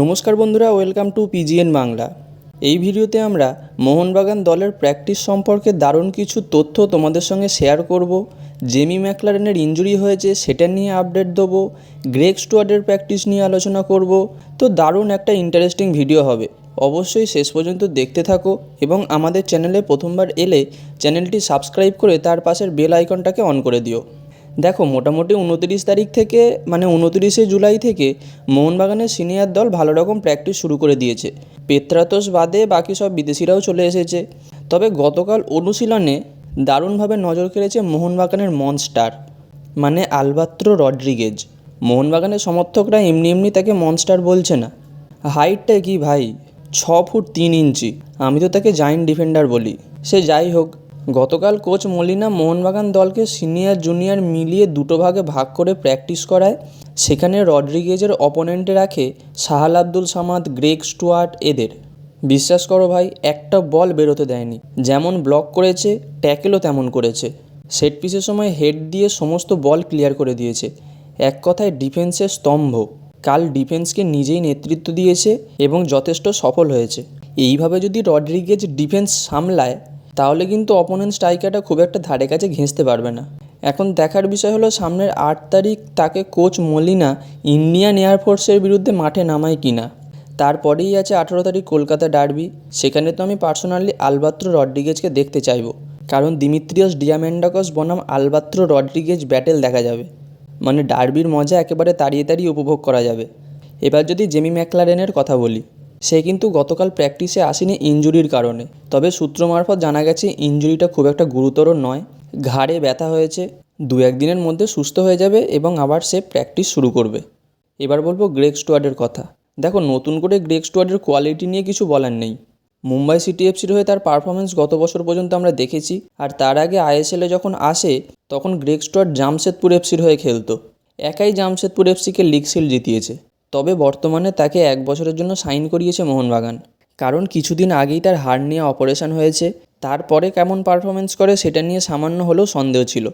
নমস্কার বন্ধুরা, welcome to পিজিএন Bangla. এই ভিডিওতে আমরা মোহনবাগান দলের প্র্যাকটিস সম্পর্কে দারুণ কিছু তথ্য তোমাদের সঙ্গে শেয়ার করব। জেমি ম্যাকলারেনের ইঞ্জুরি হয়েছে সেটা নিয়ে আপডেট দেবো। গ্রেগ স্টুয়ার্ডের প্র্যাকটিস নিয়ে আলোচনা করব। তো দারুণ একটা ইন্টারেস্টিং ভিডিও হবে। অবশ্যই শেষ পর্যন্ত দেখতে থাকো এবং আমাদের চ্যানেলে প্রথমবার এলে চ্যানেলটি সাবস্ক্রাইব করে তার পাশের বেল আইকনটাকে অন করে দিও। দেখো, মোটামুটি উনতিরিশ তারিখ থেকে মানে উনতিরিশে জুলাই থেকে মোহনবাগানের সিনিয়র দল ভালো রকম প্র্যাকটিস শুরু করে দিয়েছে। পেত্রাতোষ বাদে বাকি সব বিদেশিরাও চলে এসেছে। তবে গতকাল অনুশীলনে দারুণভাবে নজর কেড়েছে মোহনবাগানের মনস্টার মানে আলবাত্র রড্রিগেজ। মোহনবাগানের সমর্থকরা এমনি এমনি তাকে মনস্টার বলছে না। হাইটটা কি ভাই? ছ ফুট তিন ইঞ্চি। আমি তো তাকে জায়েন্ট ডিফেন্ডার বলি। সে যাই হোক গতকাল কোচ মলিনা মোহনবাগান দলকে সিনিয়র জুনিয়র মিলিয়ে দুটো ভাগে ভাগ করে প্র্যাকটিস করায়। সেখানে রড্রিগেজের অপোনেন্টে রাখে সাহাল আব্দুল সামাদ, গ্রেগ স্টুয়ার্ট এদের। বিশ্বাস করো ভাই, একটা বল বেরোতে দেয়নি। যেমন ব্লক করেছে, ট্যাকেলও তেমন করেছে। সেট পিসের সময় হেড দিয়ে সমস্ত বল ক্লিয়ার করে দিয়েছে। এক কথায় ডিফেন্সের স্তম্ভ। কাল ডিফেন্সকে নিজেই নেতৃত্ব দিয়েছে এবং যথেষ্ট সফল হয়েছে। এইভাবে যদি রড্রিগেজ ডিফেন্স সামলায় তাহলে কিন্তু অপোনেন্ট স্ট্রাইকারটা খুব একটা ধারে কাছে ঘেঁচতে পারবে না। এখন দেখার বিষয় হলো, সামনের আট তারিখ তাকে কোচ মলিনা ইন্ডিয়ান এয়ারফোর্সের বিরুদ্ধে মাঠে নামায় কিনা? তারপরেই আছে আঠেরো তারিখ কলকাতা ডার্বি সেখানে তো আমি পার্সোনালি আলবাত্র রড্রিগেজকে দেখতে চাইব। কারণ দিমিত্রিয়াস ডিয়ামেন্ডাকস বনাম আলবাত্র রড্রিগেজ ব্যাটেল দেখা যাবে। মানে ডার্বির মজা একেবারে তাড়িয়ে তাড়িয়ে উপভোগ করা যাবে। এবার যদি জেমি ম্যাকলারেনের কথা বলি। সে কিন্তু গতকাল প্র্যাকটিসে আসেনি ইঞ্জুরির কারণে। তবে সূত্র মারফত জানা গেছে ইঞ্জুরিটা খুব একটা গুরুতর নয়। ঘাড়ে ব্যথা হয়েছে, দু একদিনের মধ্যে সুস্থ হয়ে যাবে এবং আবার সে প্র্যাকটিস শুরু করবে। এবার বলব গ্রেক স্টুয়ার্ডের কথা। দেখো, নতুন করে গ্রেগ স্টুয়ার্ডের কোয়ালিটি নিয়ে কিছু বলার নেই। মুম্বাই সিটি এফসির হয়ে তার পারফরমেন্স গত বছর পর্যন্ত আমরা দেখেছি, আর তার আগে আইএসএলে যখন আসে, তখন গ্রেক স্টুয়ার্ড জামশেদপুর এফসির হয়ে খেলতো। একাই জামশেদপুর এফসিকে লিগ সিল জিতিয়েছে। তবে বর্তমানে তাকে এক বছরের জন্য সাইন করিয়েছে মোহনবাগান। কারণ কিছুদিন আগেই তার হাড় নিয়ে অপারেশন হয়েছে, তারপরে কেমন পারফরমেন্স করে সেটা নিয়ে সামান্য হলেও সন্দেহ ছিল।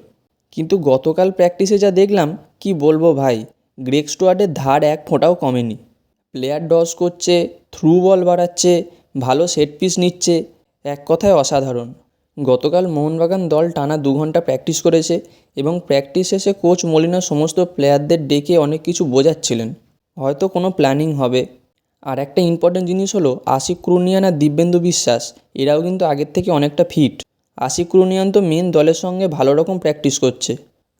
কিন্তু গতকাল প্র্যাকটিসে যা দেখলাম, কি বলব ভাই গ্রেগ স্টুয়ার্ডের ধার এক ফোঁটাও কমেনি। প্লেয়ার ডস করছে থ্রু বল বাড়াচ্ছে, ভালো সেট পিস নিচ্ছে, এক কথায় অসাধারণ। গতকাল মোহনবাগান দল টানা দু ঘণ্টা প্র্যাকটিস করেছে এবং প্র্যাকটিস শেষে কোচ মলিনা সমস্ত প্লেয়ারদের ডেকে অনেক কিছু বোঝাচ্ছিলেন। হয়তো কোনো প্ল্যানিং হবে। আর একটা ইম্পর্টেন্ট জিনিস হলো আশিক ক্রুনিয়ান আর দিব্যেন্দু বিশ্বাস, এরাও কিন্তু আগের থেকে অনেকটা ফিট আশিক ক্রুনিয়ান তো মেন দলের সঙ্গে ভালো রকম প্র্যাকটিস করছে।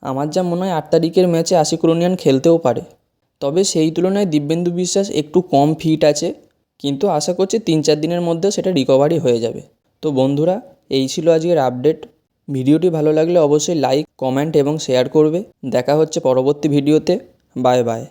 আমার যা মনে হয় আট তারিখের ম্যাচে আশিক ক্রুনিয়ান খেলতেও পারে। তবে সেই তুলনায় দিব্যেন্দু বিশ্বাস একটু কম ফিট আছে, কিন্তু আশা করছি তিন চার দিনের মধ্যে সেটা রিকভারি হয়ে যাবে। তো বন্ধুরা, এই ছিল আজকের আপডেট ভিডিওটি ভালো লাগলে অবশ্যই লাইক কমেন্ট এবং শেয়ার করবে। দেখা হচ্ছে পরবর্তী ভিডিওতে। Bye bye